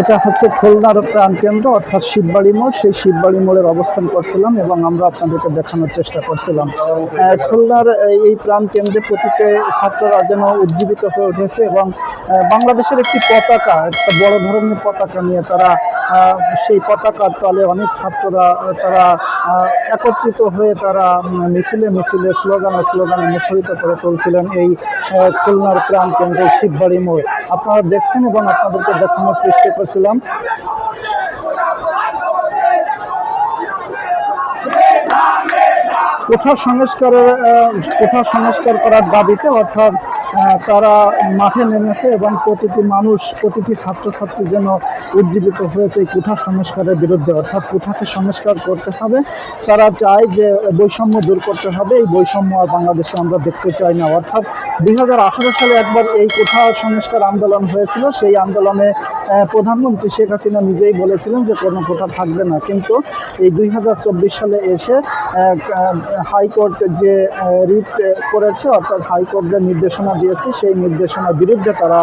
এটা হচ্ছে খুলনার প্রাণকেন্দ্র অর্থাৎ শিববাড়ি মোড়। সেই শিববাড়ি মোড়ের অবস্থান করছিলাম এবং আমরা আপনাদেরকে দেখানোর চেষ্টা করছিলাম। খুলনার এই প্রাণকেন্দ্রে প্রতিটি ছাত্ররা যেন উজ্জীবিত হয়ে উঠেছে এবং বাংলাদেশের একটি পতাকা, একটা বড় ধরনের পতাকা নিয়ে তারা সেই পতাকার তলে অনেক ছাত্ররা তারা একত্রিত হয়ে তারা মিছিলে মিছিলে স্লোগানে স্লোগানে মুখরিত করে তুলছিলেন এই খুলনার প্রাণ কেন্দ্র শিববাড়ি মোড়। আপনারা দেখছেন এবং আপনাদেরকে দেখানোর চেষ্টা করছিলাম। কোঠা সংস্কারের কোঠা সংস্কার করার দাবিতে অর্থাৎ তারা মাঠে নেমেছে এবং প্রতিটি মানুষ, প্রতিটি ছাত্রছাত্রী যেন উজ্জীবিত হয়েছে এই কুঠা সংস্কারের বিরুদ্ধে। অর্থাৎ কোঠাকে সংস্কার করতে হবে। তারা চায় যে বৈষম্য দূর করতে হবে। এই বৈষম্য আর বাংলাদেশে আমরা দেখতে চাই না। অর্থাৎ দুই হাজার আঠেরো সালে একবার এই কোঠা সংস্কার আন্দোলন হয়েছিল। সেই আন্দোলনে প্রধানমন্ত্রী শেখ হাসিনা নিজেই বলেছিলেন যে কোনো কোঠা থাকবে না। কিন্তু এই দুই হাজার চব্বিশ সালে এসে হাইকোর্ট যে রিট করেছে অর্থাৎ হাইকোর্ট যে নির্দেশনা দিয়েছে সেই নির্দেশনার বিরুদ্ধে তারা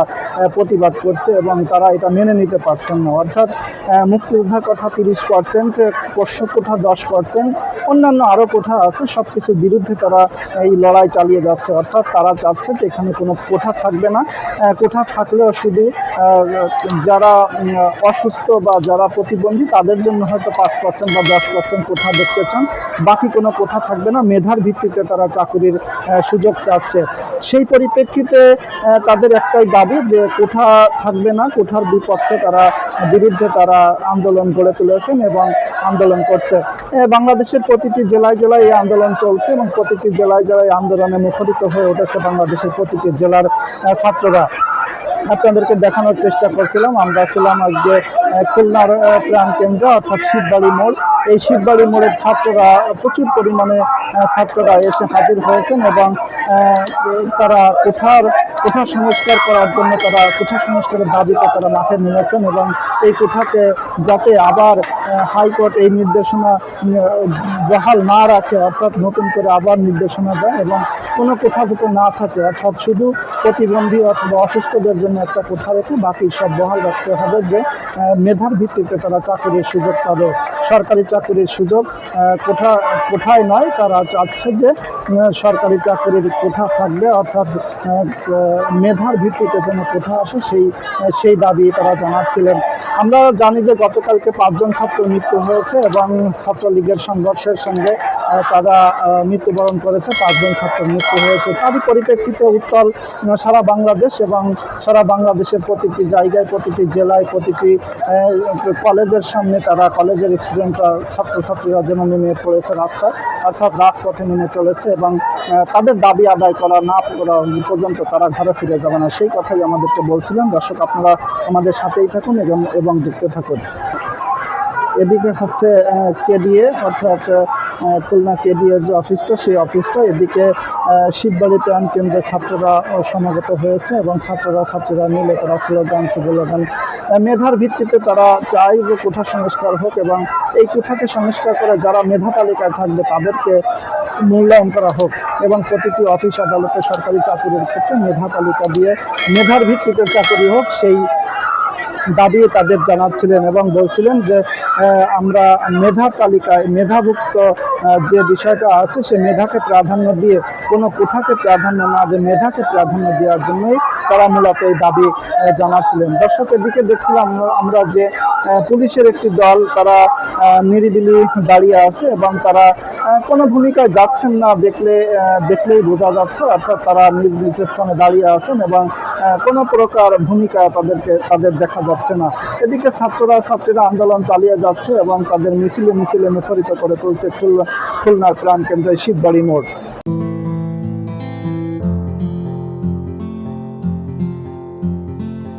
প্রতিবাদ করছে এবং তারা এটা মেনে নিতে পারছেন না। অর্থাৎ আহ, মুক্তিযোদ্ধার কথা তিরিশ পার্সেন্ট পোষ্য কোঠা দশ পার্সেন্ট অন্যান্য আরও কোঠা আছে সব কিছুর বিরুদ্ধে তারা এই লড়াই চালিয়ে যাচ্ছে। অর্থাৎ তারা চাচ্ছে যে এখানে কোনো কোঠা থাকবে না। কোঠা থাকলেও শুধু যারা অসুস্থ বা যারা প্রতিবন্ধী, তাদের জন্য হয়তো পাঁচ পার্সেন্ট বা দশ পার্সেন্ট কোঠা দেখতে চান। বাকি কোনো কোঠা থাকবে না, মেধার ভিত্তিতে তারা চাকুরির সুযোগ চাচ্ছে। সেই পরিপ্রেক্ষিতে তাদের একটাই দাবি যে কোঠা থাকবে না কোঠার বিপক্ষে তারা বিরুদ্ধে তারা আন্দোলন গড়ে তুলেছেন এবং আন্দোলন করছে। বাংলাদেশের প্রতিটি জেলায় জেলায় এই আন্দোলন চলছে এবং প্রতিটি জেলায় জেলায় আন্দোলনে মুখরিত হয়ে উঠেছে বাংলাদেশের প্রতিটি জেলার ছাত্ররা। আপনাদেরকে দেখানোর চেষ্টা করছিলাম। আমরা ছিলাম আজকে খুলনার প্রাণকেন্দ্র অর্থাৎ শিববাড়ি মোড়। এই শিববাড়ি মোড়ের ছাত্ররা প্রচুর পরিমাণে ছাত্ররা এসে হাজির হয়েছেন এবং তারা কোঠার, কোঠা সংস্কার করার জন্য তারা কোঠা সংস্কারের দাবিতে তারা মাঠে নেমেছেন এবং এই কোঠাকে যাতে আবার হাইকোর্ট এই নির্দেশনা বহাল না রাখে, অর্থাৎ নতুন করে আবার নির্দেশনা দেয় এবং কোনো কোঠা যাতে না থাকে, অর্থাৎ শুধু প্রতিবন্ধী অথবা অসুস্থদের জন্য একটা কোঠা রেখে বাকি সব বহাল রাখতে হবে যে মেধার ভিত্তিতে তারা চাকরির সুযোগ পাবে। সরকারি চাকরির সুযোগ কোঠা কোঠায় নয়, তারা চাচ্ছে যে সরকারি চাকরির কোঠা থাকবে, অর্থাৎ মেধার ভিত্তিতে যেন কোঠা আসে, সেই সেই দাবি তারা জানাচ্ছিলেন। আমরা জানি যে গতকালকে পাঁচজন ছাত্র মৃত্যু হয়েছে এবং ছাত্রলীগের সংঘর্ষের সঙ্গে তারা মৃত্যুবরণ করেছে। পাঁচজন ছাত্র মৃত্যু হয়েছে। তারই পরিপ্রেক্ষিতে উত্তর সারা বাংলাদেশ এবং সারা বাংলাদেশের প্রতিটি জায়গায়, প্রতিটি জেলায়, প্রতিটি কলেজের সামনে তারা, কলেজের স্টুডেন্টরা, ছাত্রছাত্রীরা যেন নেমে পড়েছে রাস্তায়, অর্থাৎ রাজপথে নেমে চলেছে এবং তাদের দাবি আদায় করা না করা পর্যন্ত তারা ঘরে ফিরে যাবে না। সেই কথাই আমাদেরকে বলছিলেন। দর্শক, আপনারা আমাদের সাথেই থাকুন এবং এবং যুক্ত থাকুন। এদিকে হচ্ছে কেডিএ, অর্থাৎ খুলনা কেডিএ যে অফিসটা, সেই অফিসটা এদিকে শিববাড়ি প্রাণ কেন্দ্রে ছাত্ররা সমাগত হয়েছে এবং ছাত্ররা, ছাত্রীরা মিলে তারা স্লোগান স্লোগান মেধার ভিত্তিতে তারা চায় যে কোঠা সংস্কার হোক এবং এই কোঠাকে সংস্কার করে যারা মেধা তালিকায় থাকবে তাদেরকে মূল্যায়ন করা হোক এবং প্রতিটি অফিস আদালতে সরকারি চাকরির ক্ষেত্রে মেধা তালিকা দিয়ে, মেধার ভিত্তিতে চাকরি হোক, সেই দাবি তাদের জানাচ্ছিলেন এবং বলছিলেন যে আমরা মেধা তালিকায়, মেধাভুক্ত যে বিষয়টা আছে, সে মেধাকে প্রাধান্য দিয়ে, কোনো কোথাকে প্রাধান্য না যে মেধাকে প্রাধান্য দেওয়ার জন্যই তারা মূলত এই দাবি জানাচ্ছিলেন। দর্শক এদিকে দেখছিলাম, আমরা- যে পুলিশের একটি দল, তারা নিরিবিলি দাঁড়িয়ে আছে এবং তারা কোনো ভূমিকায় যাচ্ছেন না দেখলে দেখলেই বোঝা যাচ্ছে, অর্থাৎ তারা নিজ স্থানে দাঁড়িয়ে আছেন এবং কোনো প্রকার ভূমিকা তাদেরকে, তাদের দেখা যাচ্ছে না। এদিকে ছাত্ররা, ছাত্রীরা আন্দোলন চালিয়ে যাচ্ছে এবং তাদের মিছিলে মিছিলে মুখরিত করে তুলছে খুলনা, খুলনার প্রাণ কেন্দ্রে শিববাড়ি মোড়।